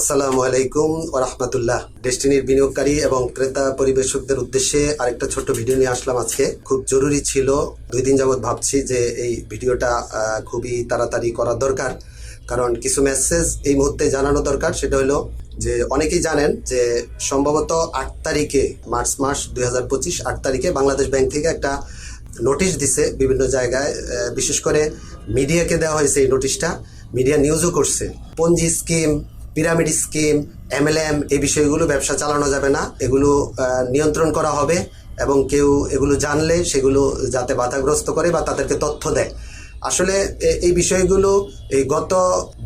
আসসালামু আলাইকুম ও রহমতুল্লাহ। ডেস্টিনির বিনিয়োগকারী এবং ক্রেতা পরিবেশকদের উদ্দেশ্যে আরেকটা ছোট্ট ভিডিও নিয়ে আসলাম আজকে। খুব জরুরি ছিল, দুই দিন যাবৎ ভাবছি যে এই ভিডিওটা খুবই তাড়াতাড়ি করা দরকার। কারণ কিছু মেসেজ এই মুহূর্তে জানানো দরকার, সেটা হলো যে অনেকেই জানেন যে সম্ভবত আট তারিখে, মার্চ মাস দুই হাজার পঁচিশ, আট তারিখে বাংলাদেশ ব্যাংক থেকে একটা নোটিশ দিছে বিভিন্ন জায়গায় বিশেষ করে মিডিয়াকে দেওয়া হয়েছে এই নোটিশটা। মিডিয়া নিউজও করছে। Ponzi scheme pyramid scheme MLM এই বিষয়গুলো ব্যবসা চালানো যাবে না। এগুলো নিয়ন্ত্রণ করা হবে এবং কেউ এগুলো জানলে সেগুলো যাতে বাধাগ্রস্ত করে বা তাদেরকে তথ্য দেয়। আসলে এই বিষয়গুলো এই গত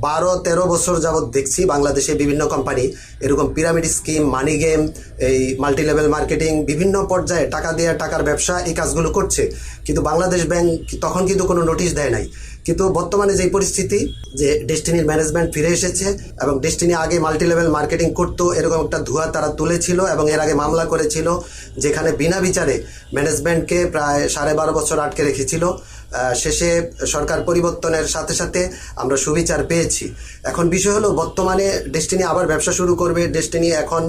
বারো, তেরো বছর যাবৎ দেখছি বাংলাদেশে বিভিন্ন কোম্পানি, এরকম পিরামিড স্কিম, মানি গেম, এই মাল্টি লেভেল মার্কেটিং, বিভিন্ন পর্যায়ে টাকা দিয়ে টাকার ব্যবসা এই কাজগুলো করছে। কিন্তু বাংলাদেশ ব্যাংক তখন কিন্তু কোনো নোটিশ দেয় নাই। কিন্তু বর্তমানে যে পরিস্থিতি, যে ডেস্টিনির ম্যানেজমেন্ট ফিরে এসেছে এবং ডেস্টিনি আগে মাল্টি লেভেল মার্কেটিং করতো, এরকম একটা ধোঁয়া তারা তুলেছিল এবং এর আগে মামলা করেছিল যেখানে বিনা বিচারে ম্যানেজমেন্টকে প্রায় সাড়ে বারো বছর আটকে রেখেছিল। শেষে সরকার পরিবর্তনের সাথে সাথে আমরা সুবিচার পেয়েছি। এখন বিষয় হলো, বর্তমানে ডেস্টিনি আবার ব্যবসা শুরু করবে। ডেস্টিনি এখন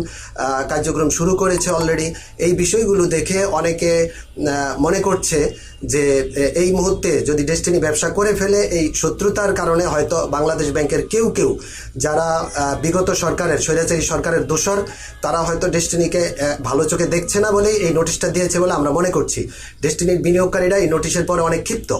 কার্যক্রম শুরু করেছে অলরেডি এই বিষয়গুলো দেখে অনেকে মনে করছে যে এই মুহূর্তে যদি ডেস্টিনি ব্যবসা করে ফেলে এই শত্রুতার কারণে হয়তো বাংলাদেশ ব্যাংকের কেউ কেউ যারা বিগত সরকারের, স্বৈরাচারী সরকারের দোষর, তারা হয়তো ডেস্টিনিকে ভালো চোখে দেখছে না বলেই এই নোটিশটা দিয়েছে বলে আমরা মনে করছি। ডেস্টিনির বিনিয়োগকারীরা এই নোটিশের পরে অনেক ক্ষিপ্ত।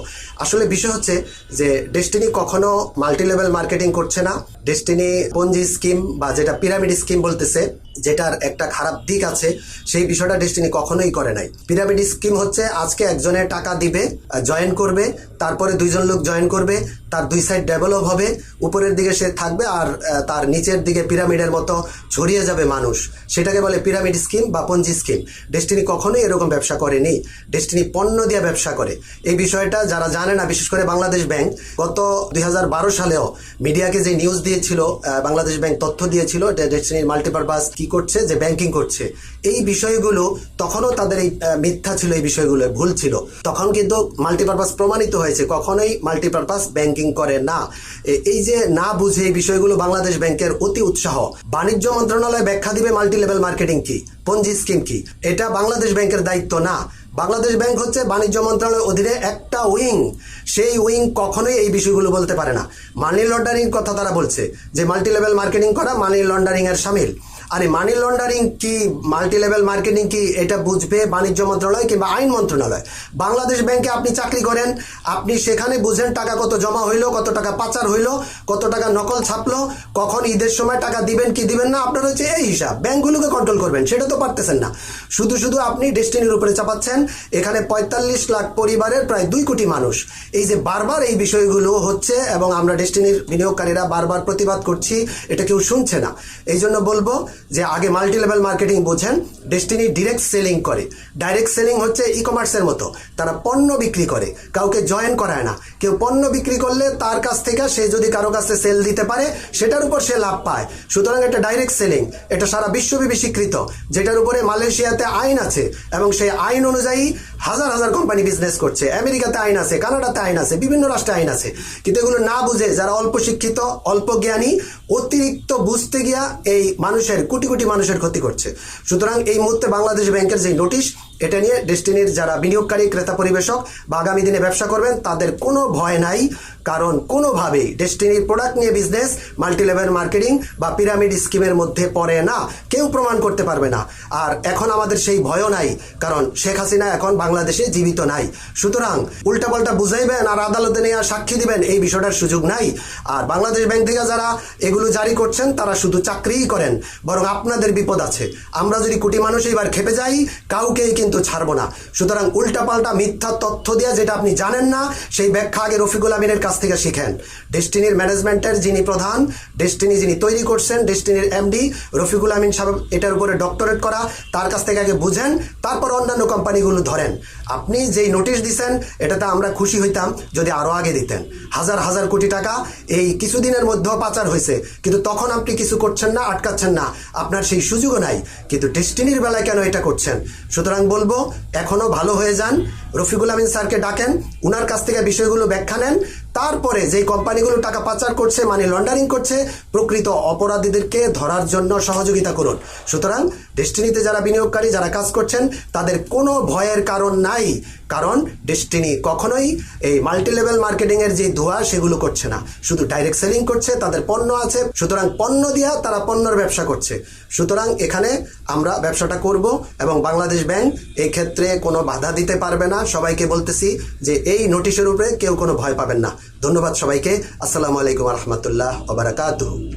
আসলে বিষয় হচ্ছে যে ডেস্টিনি কখনো মাল্টি লেভেল মার্কেটিং করছে না। ডেস্টিনি পঞ্জি স্কিম বা যেটা পিরামিড স্কিম বলতেছে যেটার একটা খারাপ দিক আছে, সেই বিষয়টা ডেস্টিনি কখনোই করে নাই। পিরামিড স্কিম হচ্ছে, আজকে একজনের টাকা দিবে জয়েন করবে, তারপরে দুইজন লোক জয়েন করবে তার দুই সাইড ডেভেলপ হবে, উপরের দিকে সে থাকবে আর তার নিচের দিকে পিরামিডের মতো ছড়িয়ে যাবে মানুষ। সেটাকে বলে পিরামিড স্কিম বা পঞ্জি স্কিম ডেস্টিনি কখনোই এরকম ব্যবসা করেনি। ডেস্টিনি পণ্য দিয়ে ব্যবসা করে। এই বিষয়টা যারা জানে না, বিশেষ করে বাংলাদেশ ব্যাংক, গত দুই হাজার বারো সালেও মিডিয়াকে যে নিউজ দিয়েছিল বাংলাদেশ ব্যাংক তথ্য দিয়েছিল ডেস্টিনির মাল্টিপারপাস কি করছে, যে ব্যাংকিং করছে, এই বিষয়গুলো তখনও তাদের এই মিথ্যা ছিল, এই বিষয়গুলো ভুল ছিল। তখন কিন্তু মাল্টিপারপাস প্রমাণিত হয়েছে। কখনোই মাল্টিপারপাস ব্যাংকিং করে না। এই যে না বুঝে এই বিষয়গুলো বাংলাদেশ ব্যাংকের অতি উৎসাহ, বাণিজ্য মন্ত্রণালয় ব্যাখ্যা দিবে মাল্টি লেভেল মার্কেটিং কি পঞ্জি স্কিম কি? এটা বাংলাদেশ ব্যাংকের দায়িত্ব না। বাংলাদেশ ব্যাংক হচ্ছে বাণিজ্য মন্ত্রণালয়ের অধীনে একটা উইং। সেই উইং কখনোই এই বিষয়গুলো বলতে পারে না। মানি লন্ডারিং কথা তারা বলছে, যে মাল্টি লেভেল মার্কেটিং করা মানি লন্ডারিং এর সামিল। আরে মানি লন্ডারিং কি মাল্টি লেভেল মার্কেটিং কি, এটা বুঝবে বাণিজ্য মন্ত্রণালয় কিংবা আইন মন্ত্রণালয়। বাংলাদেশ ব্যাংকে আপনি চাকরি করেন, আপনি সেখানে বুঝেন টাকা কত জমা হইল, কত টাকা পাচার হইল, কত টাকা নকল ছাপলো, কখন ঈদের সময় টাকা দিবেন কি দিবেন না, আপনার হচ্ছে এই হিসাব। ব্যাংকগুলোকে কন্ট্রোল করবেন, সেটা তো পারতেছেন না। শুধু শুধু আপনি ডেস্টিনির উপরে চাপাচ্ছেন, এখানে পঁয়তাল্লিশ লাখ পরিবারের প্রায় দুই কোটি মানুষ। এই যে বারবার এই বিষয়গুলো হচ্ছে এবং আমরা ডেস্টিনির বিনিয়োগকারীরা বারবার প্রতিবাদ করছি, এটা কেউ শুনছে না। এই জন্য বলব যে আগে মাল্টি লেভেল মার্কেটিং বোঝেন ডেস্টিনি ডিরেক্ট সেলিং করে। ডাইরেক্ট সেলিং হচ্ছে ই কমার্সের মতো। তারা পণ্য বিক্রি করে। কাউকে জয়েন করায় না। কেউ পণ্য বিক্রি করলে তার কাছ থেকে সে যদি কারও কাছে সেল দিতে পারে, সেটার উপর সে লাভ পায়। সুতরাং এটা ডাইরেক্ট সেলিং এটা সারা বিশ্বব্যাপী স্বীকৃত। যেটার উপরে মালয়েশিয়াতে আইন আছে এবং সেই আইন অনুযায়ী হাজার হাজার কোম্পানি বিজনেস করছে। আমেরিকাতে আইন আছে, কানাডাতে আইন আছে, বিভিন্ন রাষ্ট্রে আইন আছে। কিন্তু এগুলো না বুঝে যারা অল্প শিক্ষিত, অল্প জ্ঞানী, অতিরিক্ত বুঝতে গিয়া এই মানুষের, কোটি কোটি মানুষের ক্ষতি করছে। সুতরাং এই মুহূর্তে বাংলাদেশ ব্যাংকের যে নোটিশ এটা নিয়ে ডেস্টিনির যারা বিনিয়োগকারী, ক্রেতা পরিবেশক বা আগামী দিনে ব্যবসা করবেন, তাদের কোনো ভয় নাই। কারণ কোনোভাবেই ডেস্টিনির প্রোডাক্ট নিয়ে বিজনেস মাল্টি লেভেল মার্কেটিং বা পিরামিড স্কিমের মধ্যে পড়ে না। কেউ প্রমাণ করতে পারবে না। আর এখন আমাদের সেই ভয়ও নাই। কারণ শেখ হাসিনা এখন বাংলাদেশে জীবিত নাই। সুতরাং উল্টাপাল্টা বুঝাইবেন আর আদালতে নিয়ে সাক্ষী দিবেন, এই বিষয়টার সুযোগ নাই। আর বাংলাদেশ ব্যাংক থেকে যারা এগুলো জারি করছেন, তারা শুধু চাকরিই করেন, বরং আপনাদের বিপদ আছে। আমরা যদি কোটি মানুষ এবার খেপে যাই, কাউকেই কিন্তু ছাড়বো না। সুতরাং উল্টাপাল্টা মিথ্যা তথ্য দিয়ে যেটা আপনি জানেন না, সেই ব্যাখ্যা আগে রফিকুল আমিনের কাছ থেকে শিখেন। ডেস্টিনির ম্যানেজমেন্টের যিনি প্রধান, ডেস্টিনি যিনি তৈরি করছেন, ডেস্টিনির এমডি, রফিকুল আমিন সাহেব এটার উপরে ডক্টরেট করা, তার কাছ থেকে আগে বুঝেন, তারপর অন্যান্য কোম্পানিগুলো ধরেন। আপনি যেই নোটিশ দিছেন, এটাতে আমরা খুশি হইতাম যদি আরও আগে দিতেন। হাজার হাজার কোটি টাকা এই কিছুদিনের মধ্যেও পাচার হয়েছে, কিন্তু তখন আপনি কিছু করছেন না, আটকাচ্ছেন না। আপনার সেই সুযোগও নাই, কিন্তু ডেস্টিনির বেলায় কেন এটা করছেন? সুতরাং বলব এখনও ভালো হয়ে যান। রফিকুল আমিন স্যারকে ডাকেন, উনার কাছ থেকে বিষয়গুলো ব্যাখ্যা নেন তারপরে যেই কোম্পানিগুলো টাকা পাচার করছে মানে লন্ডারিং করছে, প্রকৃত অপরাধীদেরকে ধরার জন্য সহযোগিতা করুন। সুতরাং ডেস্টিনিতে যারা বিনিয়োগকারী, যারা কাজ করছেন, তাদের কোনো ভয়ের কারণ নাই। কারণ ডেস্টিনি কখনোই এই মাল্টি লেভেল মার্কেটিং এর যে ধোয়া সেগুলো করছে না। শুধু ডাইরেক্ট সেলিং করছে, তাদের পণ্য আছে, সুতরাং পণ্য দিয়া তারা পণ্যের ব্যবসা করছে। সুতরাং এখানে আমরা ব্যবসাটা করব এবং বাংলাদেশ ব্যাংক এই ক্ষেত্রে কোনো বাধা দিতে পারবে না। সবাইকে বলতেছি যে এই নোটিশের উপরে কেউ কোনো ভয় পাবেন না। ধন্যবাদ সবাইকে। আসসালামু আলাইকুম রহমতুল্লাহ ওবরাকাতুহু